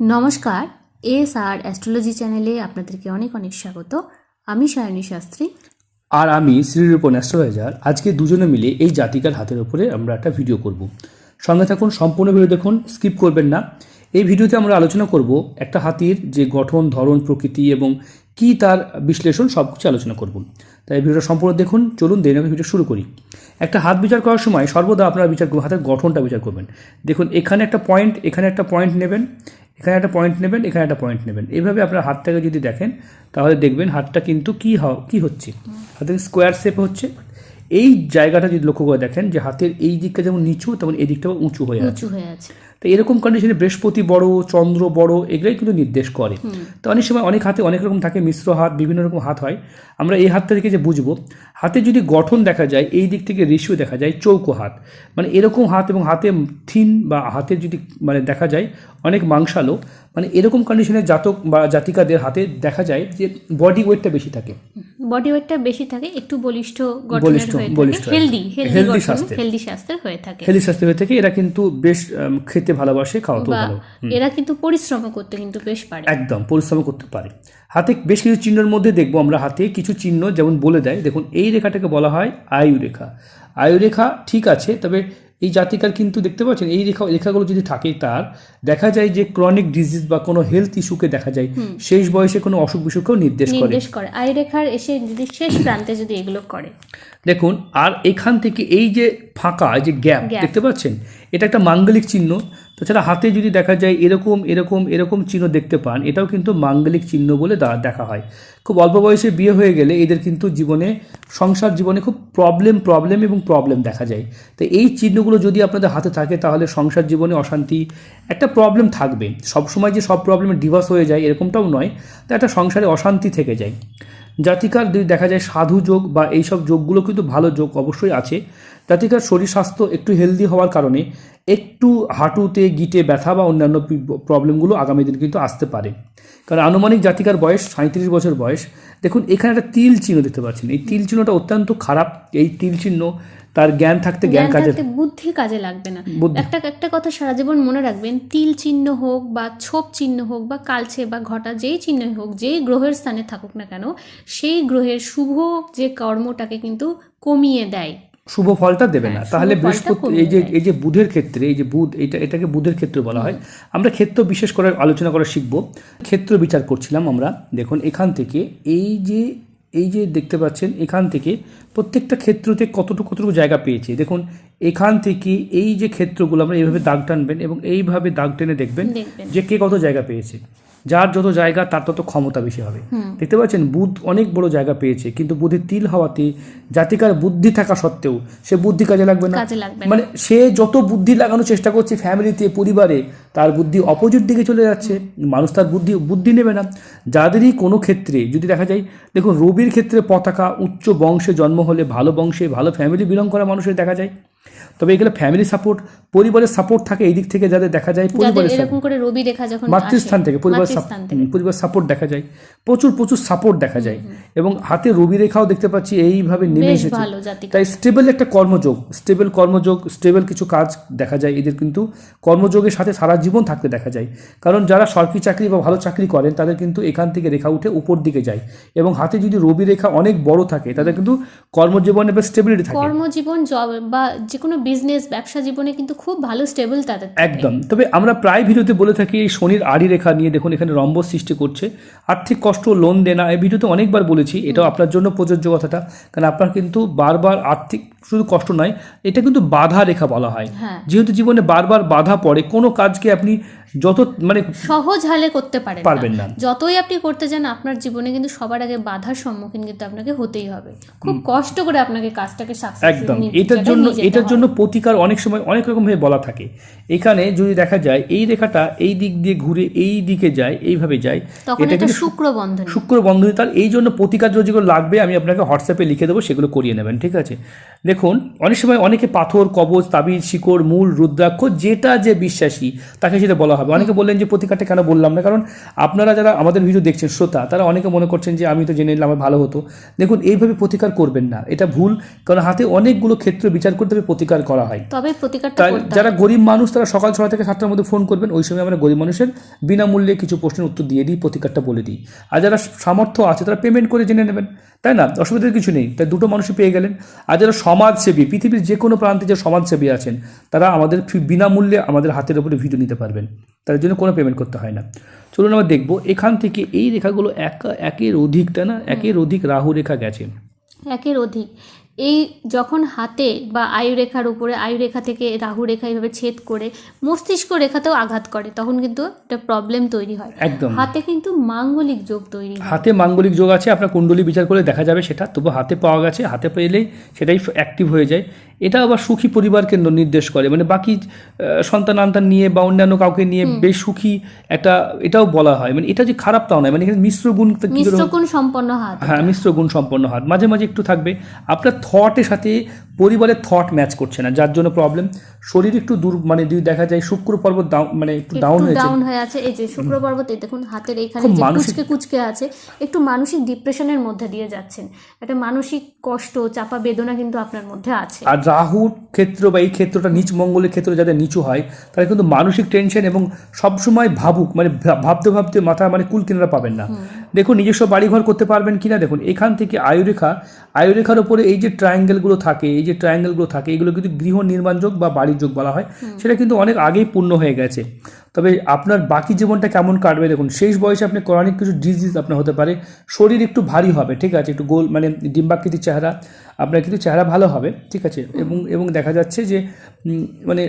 নমস্কার এস আর অ্যাস্ট্রোলজি চ্যানেলে আপনাদেরকে অনেক অনেক স্বাগত। আমি সায়নী শাস্ত্রী। আর আমি শ্রীরূপন অ্যাস্ট্রোলজার। আজকে দুজনে মিলে এই জাতিকার হাতের উপরে আমরা একটা ভিডিও করব। সঙ্গে থাকুন, সম্পূর্ণ ভিডিও দেখুন, স্কিপ করবেন না। এই ভিডিওতে আমরা আলোচনা করব একটা হাতির যে গঠন, ধরন, প্রকৃতি এবং কি তার বিশ্লেষণ সব কিছু আলোচনা করব। তাই ভিডিওটা সম্পূর্ণ দেখুন, চলুন দেরি ভিডিও শুরু করি। একটা হাত বিচার করার সময় সর্বদা আপনারা বিচার হাতের গঠনটা বিচার করবেন। দেখুন, এখানে একটা পয়েন্ট এখানে একটা পয়েন্ট নেবেন এখানে একটা পয়েন্ট নেবেন, এখানে একটা পয়েন্ট নেবেন। এইভাবে আপনার হাতটাকে যদি দেখেন, তাহলে দেখবেন হাতটা কিন্তু কী হ, কী হচ্ছে। হাতের স্কোয়ার শেপ হচ্ছে এই জায়গাটা যদি লক্ষ্য করে দেখেন যে হাতের এই দিকটা যেমন নিচু তেমন এই দিকটাও উঁচু হয়ে আছে। তো এরকম কন্ডিশনে বৃহস্পতি বড় চন্দ্র বড় এগুলোই কিন্তু নির্দেশ করে। তো অনেক সময় অনেক হাতে অনেক রকম থাকে মিশ্র হাত বিভিন্ন রকম হাত হয়। আমরা এই হাতটা থেকে যে বুঝব হাতে যদি গঠন দেখা যায় এই দিক থেকে রেশিও দেখা যায় চৌকো হাত। মানে এরকম হাত এবং হাতে থিন বা হাতে যদি মানে দেখা যায় অনেক মাংসালো মানে এরকম কন্ডিশনে জাতক বা জাতিকাদের হাতে দেখা যায় যে বডি ওয়েটটা বেশি থাকে। বডি ওয়েটটা বেশি থাকে একটু বলিষ্ঠ গঠনের বলিষ্ঠ, বলিষ্ঠ হেলদি হেলদি গঠন হেলদি স্বাস্থ্যের হয়ে থাকে। হেলদি স্বাস্থ্য হয়ে থাকে এরা কিন্তু বেশ খেতে ভালোবাসে খাওয়াতেও ভালো। এরা কিন্তু পরিশ্রম করতে কিন্তু বেশ পারে। একদম পরিশ্রম করতে পারে। হাতে বেশ কিছু চিহ্নের মধ্যে দেখব আমরা হাতে কিছু চিহ্ন যেমন বলে দেয়। দেখুন এই রেখাটাকে বলা হয় আয়ু রেখা আয়ু রেখা ঠিক আছে তবে এই জাতিকার কিন্তু দেখতে পাচ্ছেন এই রেখা রেখাগুলো যদি থাকে তার দেখা যায় যে ক্রনিক ডিজিজ বা কোনো হেলথ ইস্যুকে দেখা যায় শেষ বয়সে কোনো অসুখ বিসুখকেও নির্দেশ করে। নির্দেশ করে। আই রেখার এসে যদি শেষ প্রান্তে যদি এগুলো করে। দেখুন আর এখান থেকে এই যে ফাঁকা এই যে গ্যাপ দেখতে পাচ্ছেন? এটা একটা মাঙ্গলিক চিহ্ন। তাছাড়া হাতে যদি দেখা যায় এরকম এরকম এরকম চিহ্ন দেখতে পান এটাও কিন্তু মাঙ্গলিক চিহ্ন বলে দেখা হয়। খুব অল্প বয়সে বিয়ে হয়ে গেলে এদের কিন্তু জীবনে সংসার জীবনে খুব প্রবলেম প্রবলেম এবং প্রবলেম দেখা যায়। তো এই চিহ্নগুলো যদি আপনাদের হাতে থাকে তাহলে সংসার জীবনে অশান্তি একটা প্রবলেম থাকবে। সবসময় যে সব প্রবলেমে ডিভোর্স হয়ে যায় এরকমটাও নয়। তো একটা সংসারে অশান্তি থেকে যায়। জাতিকার যদি দেখা যায় সাধু যোগ বা এইসব যোগগুলো কিন্তু ভালো যোগ অবশ্যই আছে। জাতিকার শরীর স্বাস্থ্য একটু হেলদি হওয়ার কারণে একটু হাঁটুতে গিটে ব্যথা বা অন্যান্য প্রবলেমগুলো আগামী দিন কিন্তু আসতে পারে। কারণ আনুমানিক জাতিকার বয়স সাঁত্রিশ বছর বয়স। দেখুন এখানে একটা তিল চিহ্ন দেখতে পাচ্ছেন। এই তিল চিহ্নটা অত্যন্ত খারাপ। এই তিল চিহ্ন তার জ্ঞান থাকতে জ্ঞান কাজে বুদ্ধি কাজে লাগবে না। একটা একটা কথা সারা জীবন মনে রাখবেন তিল চিহ্ন হোক বা ছোপ চিহ্ন হোক বা কালছে বা ঘটা যেই চিহ্নই হোক যেই গ্রহের স্থানে থাকুক না কেন সেই গ্রহের শুভ যে কর্মটাকে কিন্তু কমিয়ে দেয়। শুভ ফলটা দেবে না। হ্যাঁ, তাহলে বৃহস্পতি এই যে এই যে বুধের ক্ষেত্রে এই যে বুধ এটা এটাকে বুধের ক্ষেত্র বলা হয়। আমরা ক্ষেত্র বিশেষ করে আলোচনা করা শিখব। ক্ষেত্র বিচার করছিলাম আমরা। দেখুন এখান থেকে এই যে এই যে দেখতে পাচ্ছেন এখান থেকে প্রত্যেকটা ক্ষেত্রতে কতটুকু কতটুকু জায়গা পেয়েছে। দেখুন এখান থেকে এই যে ক্ষেত্রগুলো আমরা এইভাবে দাগ টানবেন এবং এইভাবে দাগ টেনে দেখবেন। যে কে কত জায়গা পেয়েছে। যার যত জায়গা তার তত ক্ষমতা বেশি হবে। দেখতে পাচ্ছেন বুধ অনেক বড় জায়গা পেয়েছে কিন্তু বুধের তিল হওয়াতে জাতিকার বুদ্ধি থাকা সত্ত্বেও সে বুদ্ধি কাজে লাগবে না। মানে সে যত বুদ্ধি লাগানোর চেষ্টা করছে ফ্যামিলিতে পরিবারে তার বুদ্ধি অপোজিট দিকে চলে যাচ্ছে। মানুষ তার বুদ্ধি বুদ্ধি নেবে না। যাদেরই কোনো ক্ষেত্রে যদি দেখা যায় দেখুন রবির ক্ষেত্রে পতাকা উচ্চ বংশে জন্ম হলে ভালো বংশে ভালো ফ্যামিলি বিলং করা মানুষের দেখা যায়। তবে এগুলো ফ্যামিলি সাপোর্ট পরিবারের সাপোর্ট থাকে এই দিক থেকে যাদের দেখা যায় পরিবারের এরকম করে রবি রেখা যখন মাতৃস্থান থেকে পরিবার পরিবার সাপোর্ট দেখা যায়। প্রচুর প্রচুর সাপোর্ট দেখা যায়। এবং হাতে রবি রেখাও দেখতে পাচ্ছি এইভাবে নেমে এসেছে। তাই স্টেবল একটা কর্মযোগ স্টেবল কর্মযোগ স্টেবল কিছু কাজ দেখা যায় এদের কিন্তু। কর্মযোগের সাথে সারা জীবন থাকতে দেখা যায়। কারণ যারা সরকারি চাকরি বা ভালো চাকরি করেন তাদের কিন্তু এখান থেকে রেখা উঠে উপর দিকে যায়। এবং হাতে যদি রবি রেখা অনেক বড় থাকে তাদের কিন্তু কর্মজীবনে বেশ স্টেবিলিটি থাকে। কর্মজীবন জব বা যে কোনো বিজনেস ব্যবসা জীবনে কিন্তু খুব ভালো স্টেবল তাদের একদম। তবে আমরা প্রায় ভিডিওতে বলে থাকি এই শনির আড়ি রেখা নিয়ে দেখুন এখানে রম্বস সৃষ্টি করছে। আর্থিক কষ্ট লোন দেনা এই ভিডিওতে অনেকবার বলেছি এটাও আপনার জন্য প্রযোজ্য কথাটা। কারণ আপনার কিন্তু বারবার আর্থিক শুধু কষ্ট নয় এটা কিন্তু বাধা রেখা বলা হয়। হ্যাঁ। যেহেতু জীবনে বারবার বাধা পড়ে কোনো কাজকে আপনি যত মানে সহজ হালে করতে পারেন পারবেন না। যতই আপনি করতে যান আপনার জীবনে কিন্তু সবার আগে বাধার সম্মুখীন কিন্তু আপনাকে হতেই হবে। খুব কষ্ট করে আপনাকে কাজটাকে একদম। এটার জন্য এটার জন্য প্রতিকার অনেক সময় অনেক রকম ভাবে বলা থাকে। এখানে যদি দেখা যায় এই রেখাটা এই দিক দিয়ে ঘুরে এই দিকে যায় এইভাবে যায় এটা এটা কিন্তু শুক্র বন্ধন। শুক্র বন্ধনী তার এই জন্য প্রতিকার যেগুলো লাগবে আমি আপনাকে হোয়াটসঅ্যাপে লিখে দেবো সেগুলো করিয়ে নেবেন ঠিক আছে? দেখুন অনেক সময় অনেকে পাথর কবচ তাবিজ শিকড় মূল রুদ্রাক্ষ যেটা যে বিশ্বাসী তাকে সেটা বলা হবে। অনেকে বললেন যে প্রতিকারটা কেন বললাম না কারণ আপনারা যারা আমাদের ভিডিও দেখছেন শ্রোতা তারা অনেকে মনে করছেন যে আমি তো জেনে নিলাম আমার ভালো হতো। দেখুন এইভাবে প্রতিকার করবেন না এটা ভুল কারণ হাতে অনেকগুলো ক্ষেত্র বিচার করতে হবে প্রতিকার করা হয়। তবে প্রতিকারটা তাই যারা গরিব মানুষ তারা সকাল ছটা থেকে সাতটার মধ্যে ফোন করবেন ওই সময় আমরা গরিব মানুষের বিনামূল্যে কিছু প্রশ্নের উত্তর দিয়ে দিই প্রতিকারটা বলে দিই। আর যারা সামর্থ্য আছে তারা পেমেন্ট করে জেনে নেবেন তাই না? অসুবিধার কিছু নেই। তাই দুটো মানুষই পেয়ে গেলেন। আর যারা সমাজসেবী, পৃথিবীর যে কোনো প্রান্তে যে সমাজসেবী আছেন, তারা আমাদের বিনামূল্যে আমাদের হাতের উপরে ভিডিও নিতে পারবেন। তাদের জন্য কোনো পেমেন্ট করতে হয় না। চলুন আমরা দেখব, এখান থেকে এই রেখাগুলো এক, একের অধিক তাই না, একের অধিক রাহু রেখা গেছে। একের অধিক। এই যখন হাতে বা আয়ুরেখার উপরে আয়ুরেখা থেকে রাহু রেখা এইভাবে ছেদ করে মস্তিষ্ক রেখাতেও আঘাত করে তখন কিন্তু একটা প্রবলেম তৈরি হয়। একদম। হাতে কিন্তু মাঙ্গলিক যোগ তৈরি হাতে মাঙ্গলিক যোগ আছে আপনার কুণ্ডলী বিচার করে দেখা যাবে সেটা তবু হাতে পাওয়া গেছে হাতে পেলেই সেটাই অ্যাক্টিভ হয়ে যায়। এটা আবার সুখী পরিবারকে ন- নির্দেশ করে। মানে বাকি সন্তান আন্তান নিয়ে বা অন্যান্য কাউকে নিয়ে বেশ সুখী একটা এটাও বলা হয়। মানে এটা যে খারাপ তাও নয়। মানে এখানে মিশ্র গুণ সম্পন্ন হাত। হ্যাঁ মিশ্র গুণ সম্পন্ন হাত। মাঝে মাঝে একটু থাকবে। আপনার থটের সাথে পরিবারের থট ম্যাচ করছে না। যার জন্য প্রবলেম শরীর একটু দূর মানে যদি দেখা যায় শুক্র পর্বত মানে একটু ডাউন হয়েছে। ডাউন হয়ে আছে। এই যে শুক্র পর্বতে দেখুন হাতের এখানে যে কুচকে কুচকে আছে একটু মানসিক ডিপ্রেশনের মধ্যে দিয়ে যাচ্ছেন। একটা মানসিক কষ্ট চাপা বেদনা কিন্তু আপনার মধ্যে আছে। আর রাহুর ক্ষেত্র বা এই ক্ষেত্রটা, নিচ মঙ্গলের ক্ষেত্র যাদের নিচু হয়, তারা কিন্তু মানসিক টেনশন এবং সবসময় ভাবুক মানে ভাবতে ভাবতে মাথা মানে কুল কিনারা পাবেন না। দেখুন নিজস্ব বাড়িঘর করতে পারবেন কি না দেখুন এখান থেকে আয়ুরেখা আয়ুরেখার উপরে এই যে ট্রায়াঙ্গেলগুলো থাকে এই যে ট্রায়াঙ্গেলগুলো থাকে এগুলো কিন্তু গৃহ নির্মাণ যোগ বা বাড়ির যোগ বলা হয়। সেটা কিন্তু অনেক আগেই পূর্ণ হয়ে গেছে। তবে আপনার বাকি জীবনটা কেমন কাটবে? দেখুন শেষ বয়সে আপনি ক্রনিক কিছু ডিজিজ আপনার হতে পারে। শরীর একটু ভারী হবে ঠিক আছে? একটু গোল মানে ডিম্বাকৃতির চেহারা আপনার কিন্তু চেহারা ভালো হবে ঠিক আছে? এবং এবং দেখা যাচ্ছে যে মানে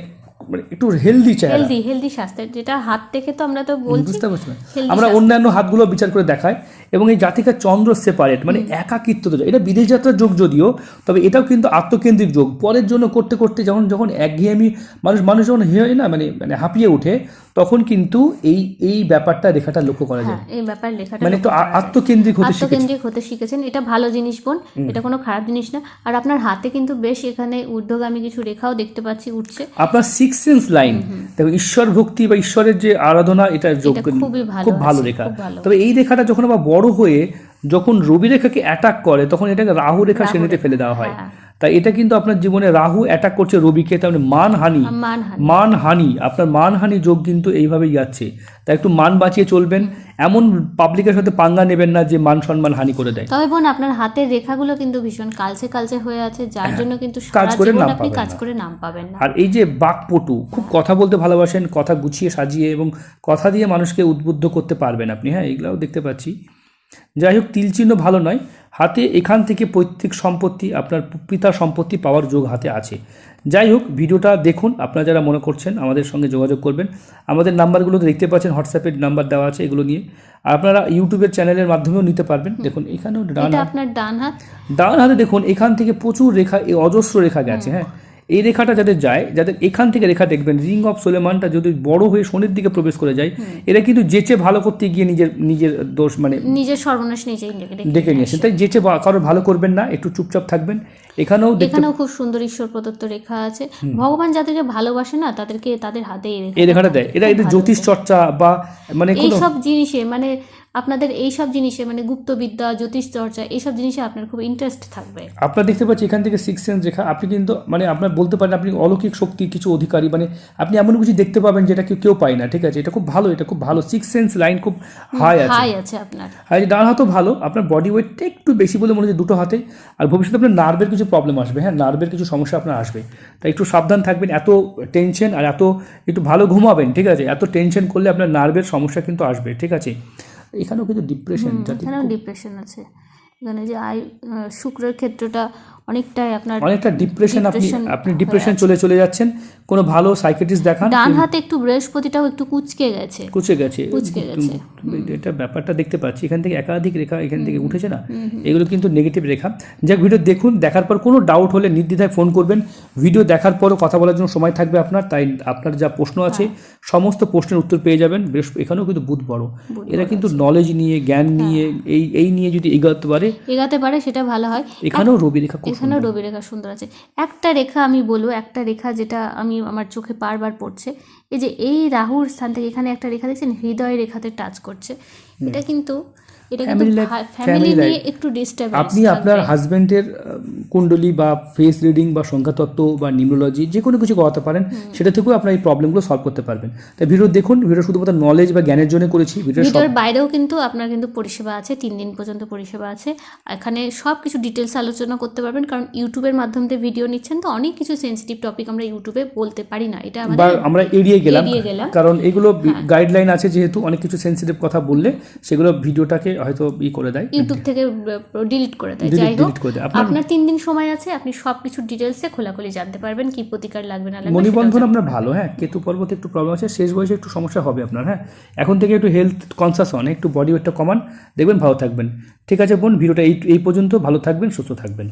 মানে একটু হেলদি চেহারা। হেলদি হেলদি স্বাস্থ্যের। যেটা হাত থেকে তো আমরা তো বলছি বুঝতে পারছি আমরা অন্যান্য হাতগুলো বিচার করে দেখাই। এবং এই জাতিকা চন্দ্র সেপারেট মানে একাকিত্ব এটা বিদেশ যাত্রার যোগ যদিও তবে এটাও কিন্তু আত্মকেন্দ্রিক যোগ। পরের জন্য করতে করতে যখন যখন একঘেয়েমি মানুষ মানুষ যখন হয় না মানে মানে হাঁপিয়ে ওঠে তখন কিন্তু এই এই ব্যাপারটা রেখাটা লক্ষ্য করা যায়। হ্যাঁ এই ব্যাপার লেখাটা মানে একটু। আত্মকেন্দ্রিক হতে আত্মকেন্দ্রিক হতে শিখেছেন। এটা ভালো জিনিস বোন এটা কোনো খারাপ জিনিস না। আর আপনার হাতে কিন্তু বেশ এখানে ঊর্ধ্বগামী কিছু রেখাও দেখতে পাচ্ছি উঠছে। আপনার সিক্স সেন্স লাইন দেখো ঈশ্বর ভক্তি বা ঈশ্বরের যে আরাধনা এটা খুব ভালো রেখা। তবে এই রেখাটা যখন আবার বড় হয়ে যখন রবি রেখাকে অ্যাটাক করে তখন এটাকে রাহু রেখা শ্রেণীতে ফেলে দেওয়া হয়। হ্যাঁ। তাই এটা কিন্তু আপনার জীবনে রাহু অ্যাটাক করছে রবিকে তার মানে মানহানি। মানহানি। মানহানি আপনার মানহানি যোগ কিন্তু এইভাবেই যাচ্ছে। তাই একটু মান বাঁচিয়ে চলবেন। এমন পাবলিকের সাথে পাঙ্গা নেবেন না যে মান সম্মান হানি করে দেয়। তবে বোন আপনার হাতের রেখাগুলো কিন্তু ভীষণ কালচে কালচে হয়ে আছে যার জন্য কিন্তু হ্যাঁ, কাজ করে নাম আপনি কাজ করে নাম পাবেন না। আর এই যে বাকপটু খুব কথা বলতে ভালোবাসেন কথা গুছিয়ে সাজিয়ে এবং কথা দিয়ে মানুষকে উদ্বুদ্ধ করতে পারবেন আপনি। হ্যাঁ এগুলাও দেখতে পাচ্ছি। যাই হোক তিল চিহ্ন ভালো নয়। হাতে এখান থেকে পৈতৃক সম্পত্তি আপনার পিতার সম্পত্তি পাওয়ার যোগ হাতে আছে। যাই হোক ভিডিওটা দেখুন আপনারা যারা মনে করছেন আমাদের সঙ্গে যোগাযোগ করবেন। আমাদের নাম্বারগুলো দেখতে পাচ্ছেন হোয়াটসঅ্যাপের নাম্বার দেওয়া আছে এগুলো নিয়ে। আপনারা ইউটিউবের চ্যানেলের মাধ্যমেও নিতে পারবেন। দেখুন এখানেও ডান আপনার ডান হাত? ডান হাতে দেখুন এখান থেকে প্রচুর রেখা এই অজস্র রেখা গেছে হ্যাঁ। এই রেখাটা যাদের যায় যাদের এখান থেকে রেখা দেখবেন রিং অফ সোলেমানটা যদি বড় হয়ে শনির দিকে প্রবেশ করে যায় এরা কিন্তু যেচে ভালো করতে গিয়ে নিজের নিজের দোষ মানে নিজের সর্বনাশ নিজেই ডেকে নিয়েছেন তাই যেচে কারোর ভালো করবেন না একটু চুপচাপ থাকবেন। এখানেও এখানেও খুব সুন্দর ঈশ্বর প্রদত্ত রেখা আছে। ভগবান যাদেরকে ভালোবাসে না তাদেরকে তাদের হাতে এই রেখাটা দেয়। এরা এদের জ্যোতিষ চর্চা বা মানে এইসব জিনিসে মানে আপনাদের এই সব জিনিসে মানে গুপ্তবিদ্যা জ্যোতিষ চর্চা এইসব জিনিসে আপনার খুব ইন্টারেস্ট থাকবে। আপনার দেখতে পাচ্ছি এখান থেকে সিক্স সেন্স রেখা আপনি কিন্তু মানে আপনার বলতে পারেন আপনি অলৌকিক শক্তি কিছু অধিকারী মানে আপনি এমন কিছু দেখতে পাবেন যেটা কেউ কেউ পায় না ঠিক আছে? এটা খুব ভালো এটা খুব ভালো। সিক্স সেন্স লাইন খুব হাই আছে। হাই আছে আপনার। আর ডান হাতও ভালো আপনার বডি ওয়েটটা একটু বেশি বলে মনে হচ্ছে দুটো হাতে। আর ভবিষ্যতে আপনার নার্ভের কিছু প্রবলেম আসবে হ্যাঁ? নার্ভের কিছু সমস্যা আপনার আসবে। তাই একটু সাবধান থাকবেন এত টেনশন আর এত একটু ভালো ঘুমাবেন ঠিক আছে? এত টেনশন করলে আপনার নার্ভের সমস্যা কিন্তু আসবে ঠিক আছে? এখানেও কিন্তু ডিপ্রেশন ডিপ্রেশন আছে। এখানে যে আয় শুক্রের ক্ষেত্রটা অনেকটাই আপনার অনেকটা ডিপ্রেশন আপনি আপনি ডিপ্রেশন চলে চলে যাচ্ছেন। কোনো ভালো সাইকেটিস্ট দেখান ডান হাতে একটু বৃহস্পতিটাও একটু কুচকে গেছে। কুচে গেছে। কুঁচকে গেছে। এটা ব্যাপারটা দেখতে পাচ্ছি। এখান থেকে একাধিক রেখা এখান থেকে উঠেছে না? এগুলো কিন্তু নেগেটিভ রেখা। যাক ভিডিও দেখুন দেখার পর কোনো ডাউট হলে নির্দ্বিধায় ফোন করবেন। ভিডিও দেখার পরও কথা বলার জন্য সময় থাকবে আপনার তাই আপনার যা প্রশ্ন আছে সমস্ত প্রশ্নের উত্তর পেয়ে যাবেন। এখানেও কিন্তু বুধ বড়। এরা কিন্তু নলেজ নিয়ে জ্ঞান নিয়ে এই এই নিয়ে যদি এগোতে পারে এগাতে পারে সেটা ভালো হয়। এখানেও রবি রেখা খুব এখানেও রবি রেখা সুন্দর আছে। একটা রেখা আমি বলব একটা রেখা যেটা আমি আমার চোখে বারবার পড়ছে এই যে এই রাহুর স্থান থেকে এখানে একটা রেখা দেখছেন হৃদয় রেখাতে টাচ করছে। এটা কিন্তু এটা কিন্তু ফ্যামিলি নিয়ে একটু ডিস্টার্ব আপনি আপনার হাজবেন্ডের কুণ্ডলী বা ফেস রিডিং বা সংখ্যাতত্ত্ব বা নিউরোলজি যে কোনো কিছু করাতে পারেন সেটা থেকেও আপনার এই প্রবলেমগুলো সলভ করতে পারবেন। তাই ভিডিও দেখুন ভিডিও শুধুমাত্র নলেজ বা জ্ঞানের জন্য করেছি ভিডিও ভিডিওর বাইরেও কিন্তু আপনার কিন্তু পরিষেবা আছে তিন দিন পর্যন্ত পরিষেবা আছে। এখানে সব কিছু ডিটেলস আলোচনা করতে পারবেন কারণ ইউটিউবের মাধ্যমে ভিডিও নিচ্ছেন তো অনেক কিছু সেন্সিটিভ টপিক আমরা ইউটিউবে বলতে পারি না। এটা আমাদের আমরা এড়িয়ে গেলাম। হ্যাঁ। কারণ এগুলো গাইডলাইন আছে যেহেতু অনেক কিছু সেন্সিটিভ কথা বললে সেগুলো ভিডিওটাকে হয়তো ই করে দেয়। ইউটিউব থেকে ডিলিট করে দেয়। যাই হোক। আপনার- তিন দিন সময় আছে আপনি সব কিছু ডিটেলসে খোলাখুলি জানতে পারবেন কি প্রতিকার লাগবে না লাগবে মণিবন্ধন আপনার ভালো হ্যাঁ। কেতু পর্বতে একটু প্রবলেম আছে শেষ বয়সে একটু সমস্যা হবে আপনার হ্যাঁ। এখন থেকে একটু হেলথ কনসাস হন একটু বডি ওয়েটটা কমান। দেখবেন ভালো থাকবেন। ঠিক আছে বোন ভিডিওটা এই এই পর্যন্ত। ভালো থাকবেন সুস্থ থাকবেন।